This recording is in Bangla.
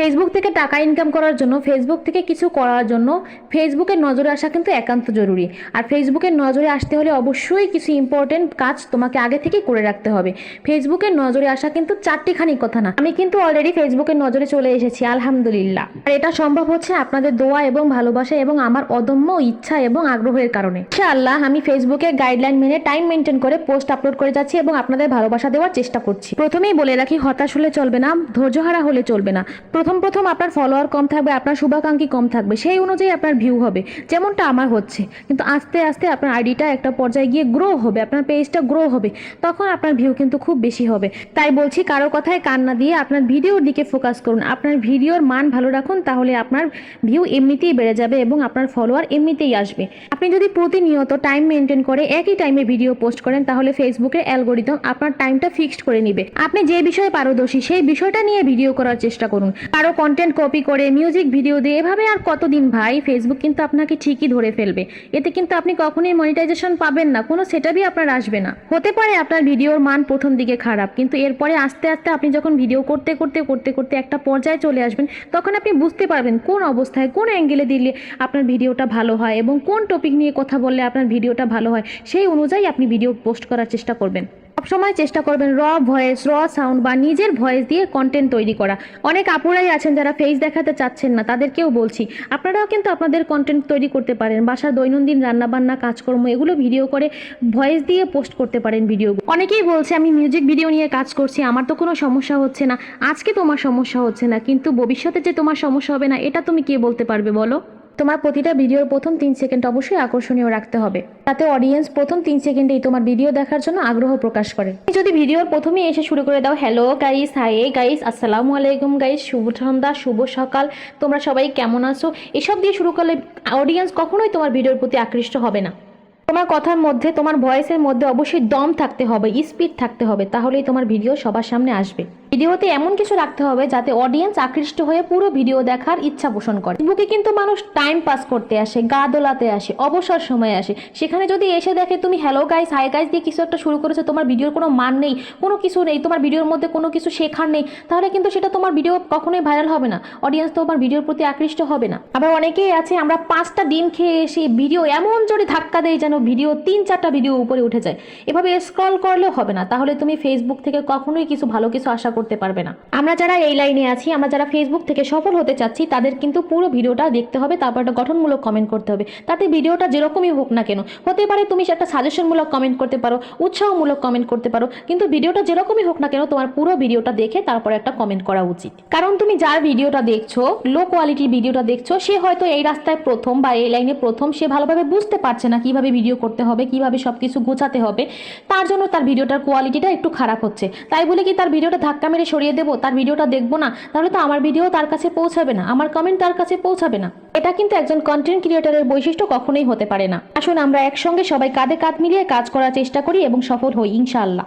ফেসবুক থেকে টাকা ইনকাম করার জন্য ফেসবুক থেকে কিছু করার জন্য ফেসবুকের নজরে আসা কিন্তু একান্ত জরুরি। আর ফেসবুকের নজরে আসতে হলে অবশ্যই কিছু ইম্পর্টেন্ট কাজ তোমাকে আগে থেকে করে রাখতে হবে। ফেসবুকের নজরে আসা কিন্তু চারটিখানি কথা না। আমি কিন্তু অলরেডি ফেসবুকের নজরে চলে এসেছি, আলহামদুলিল্লাহ। আর এটা সম্ভব হচ্ছে আপনাদের দোয়া এবং ভালোবাসা এবং আমার অদম্য ইচ্ছা এবং আগ্রহের কারণে। আল্লাহ আমি ফেসবুকে গাইডলাইন মেনে টাইম মেনটেন করে পোস্ট আপলোড করে যাচ্ছি এবং আপনাদের ভালোবাসা দেওয়ার চেষ্টা করছি। প্রথমেই বলে রাখি, হতাশ হলে চলবে না, ধৈর্যহারা হলে চলবে না। প্রথম প্রথম প্রথম আপনার ফলোয়ার কম থাকবে, আপনার শুভাকাঙ্ক্ষী কম থাকবে, সেই অনুযায়ী আপনার ভিউ হবে, যেমনটা আমার হচ্ছে। কিন্তু আস্তে আস্তে আপনার আইডিটা একটা পর্যায়ে গিয়ে গ্রো হবে, আপনার পেজটা গ্রো হবে, তখন আপনার ভিউ কিন্তু খুব বেশি হবে। তাই বলছি, কারও কথায় কান না দিয়ে আপনার ভিডিওর দিকে ফোকাস করুন, আপনার ভিডিওর মান ভালো রাখুন, তাহলে আপনার ভিউ এমনিতেই বেড়ে যাবে এবং আপনার ফলোয়ার এমনিতেই আসবে। আপনি যদি প্রতিনিয়ত টাইম মেনটেন করে একই টাইমে ভিডিও পোস্ট করেন, তাহলে ফেসবুকের অ্যালগোরিদম আপনার টাইমটা ফিক্সড করে নিবে। আপনি যে বিষয়ে পারদর্শী, সেই বিষয়টা নিয়ে ভিডিও করার চেষ্টা করুন। কারও কন্টেন্ট কপি করে মিউজিক ভিডিও দিয়ে, এভাবে আর কতদিন ভাই? ফেসবুক কিন্তু আপনাকে ঠিকই ধরে ফেলবে। এতে কিন্তু আপনি কখনোই মনিটাইজেশন পাবেন না, কোনো সেটাবই আপনার আসবে না। হতে পারে আপনার ভিডিওর মান প্রথম দিকে খারাপ, কিন্তু এরপরে আস্তে আস্তে আপনি যখন ভিডিও করতে করতে করতে করতে একটা পর্যায়ে চলে আসবেন, তখন আপনি বুঝতে পারবেন কোন অবস্থায়, কোন অ্যাঙ্গেলে দিলে আপনার ভিডিওটা ভালো হয় এবং কোন টপিক নিয়ে কথা বললে আপনার ভিডিওটা ভালো হয়, সেই অনুযায়ী আপনি ভিডিও পোস্ট করার চেষ্টা করবেন। সবসময় চেষ্টা করবেন র ভয়েস র সাউন্ড বা নিজের ভয়েস দিয়ে কন্টেন্ট তৈরি করা। অনেক আপুরাই আছেন যারা ফেস দেখাতে চাচ্ছেন না, তাদেরকেও বলছি, আপনারাও কিন্তু আপনাদের কন্টেন্ট তৈরি করতে পারেন, বাসার দৈনন্দিন রান্নাবান্না, কাজকর্ম, এগুলো ভিডিও করে ভয়েস দিয়ে পোস্ট করতে পারেন ভিডিও অনেকেই বলছে, আমি মিউজিক ভিডিও নিয়ে কাজ করছি, আমার তো কোনো সমস্যা হচ্ছে না, আজকে তোমার সমস্যা হচ্ছে না, কিন্তু ভবিষ্যতে যে তোমার সমস্যা হবে না, এটা তুমি কে বলতে পারবে বলো? তোমার প্রতিটা ভিডিওর প্রথম তিন সেকেন্ড অবশ্যই আকর্ষণীয় রাখতে হবে। তাতে অডিয়েন্স প্রথম তিন সেকেন্ডেই তোমার ভিডিও দেখার জন্য আগ্রহ প্রকাশ করে। যদি ভিডিওর প্রথমেই এসে শুরু করে দাও হ্যালো গাইস হাই গাইস আসসালামু আলাইকুম গাইস শুভ সন্ধ্যা, শুভ সকাল, তোমরা সবাই কেমন আছো? এসব দিয়ে শুরু করলে অডিয়েন্স কখনোই তোমার ভিডিওর প্রতি আকৃষ্ট হবে না। তোমার কথার মধ্যে, তোমার ভয়েসের মধ্যে অবশ্যই দম থাকতে হবে স্পিড থাকতে হবে, তাহলেই তোমার ভিডিও সবার সামনে আসবে। ভিডিওতে এমন কিছু রাখতে হবে যাতে অডিয়েন্স আকৃষ্ট হয়ে পুরো ভিডিও দেখার ইচ্ছা পোষণ করে। ফেসবুকে কিন্তু মানুষ টাইম পাস করতে আসে গা দোলাতে আসে, অবসর সময়ে আসে। সেখানে যদি এসে দেখে তুমি হ্যালো গাইস হাই গাইস দিয়ে কিছু একটা শুরু করেছ, তোমার ভিডিওর কোনো মান নেই, কোনো কিছু নেই, তোমার ভিডিওর মধ্যে কোনো কিছু শেখার নেই, তাহলে কিন্তু সেটা তোমার ভিডিও কখনোই ভাইরাল হবে না। অডিয়েন্স তোমার ভিডিওর প্রতি আকৃষ্ট হবে না। আবার অনেকেই আছে, আমরা পাঁচটা ডিম খেয়ে এসে ভিডিও এমন জোরে ধাক্কা দেয় যেন ভিডিও তিন চারটা ভিডিও উপরে উঠে যায়। এভাবে স্ক্রল করলেও হবে না। তাহলে তুমি ফেসবুক থেকে কখনোই কিছু ভালো কিছু আশা করতে পারবে না। আমরা যারা এই লাইনে আছি, আমরা যারা ফেসবুক থেকে সফল হতে চাচ্ছি, তাদের কিন্তু পুরো ভিডিওটা দেখতে হবে, তারপর একটা গঠনমূলক কমেন্ট করতে হবে। তাতে ভিডিওটা যেরকমই হোক না কেন, হতে পারে তুমি একটা সাজেশনমূলক কমেন্ট করতে পারো, উৎসাহমূলক কমেন্ট করতে পারো, কিন্তু ভিডিওটা যেরকমই হোক না কেন, তোমার পুরো ভিডিওটা দেখে তারপর একটা কমেন্ট করা উচিত। কারণ তুমি যার ভিডিওটা দেখছ লো কোয়ালিটির ভিডিওটা দেখছ, সে হয়তো এই রাস্তায় প্রথম বা এই লাইনে প্রথম, সে ভালোভাবে বুঝতে পারছে না কীভাবে ভিডিও করতে হবে, কীভাবে সবকিছু গোছাতে হবে, তার জন্য তার ভিডিওটার কোয়ালিটিটা একটু খারাপ হচ্ছে। তাই বলে কি তার ভিডিওটা ধাক্কা মেরে সরিয়ে দেবো, তার ভিডিওটা দেখব না, তাহলে তো আমার ভিডিও তার কাছে পৌঁছাবে না, আমার কমেন্ট তার কাছে পৌঁছাবে না। এটা কিন্তু একজন কন্টেন্ট ক্রিয়েটারের বৈশিষ্ট্য কখনোই হতে পারে না। আসুন আমরা একসঙ্গে সবাই কাঁধে কাঁধ মিলিয়ে কাজ করার চেষ্টা করি এবং সফল হই, ইনশাআল্লাহ।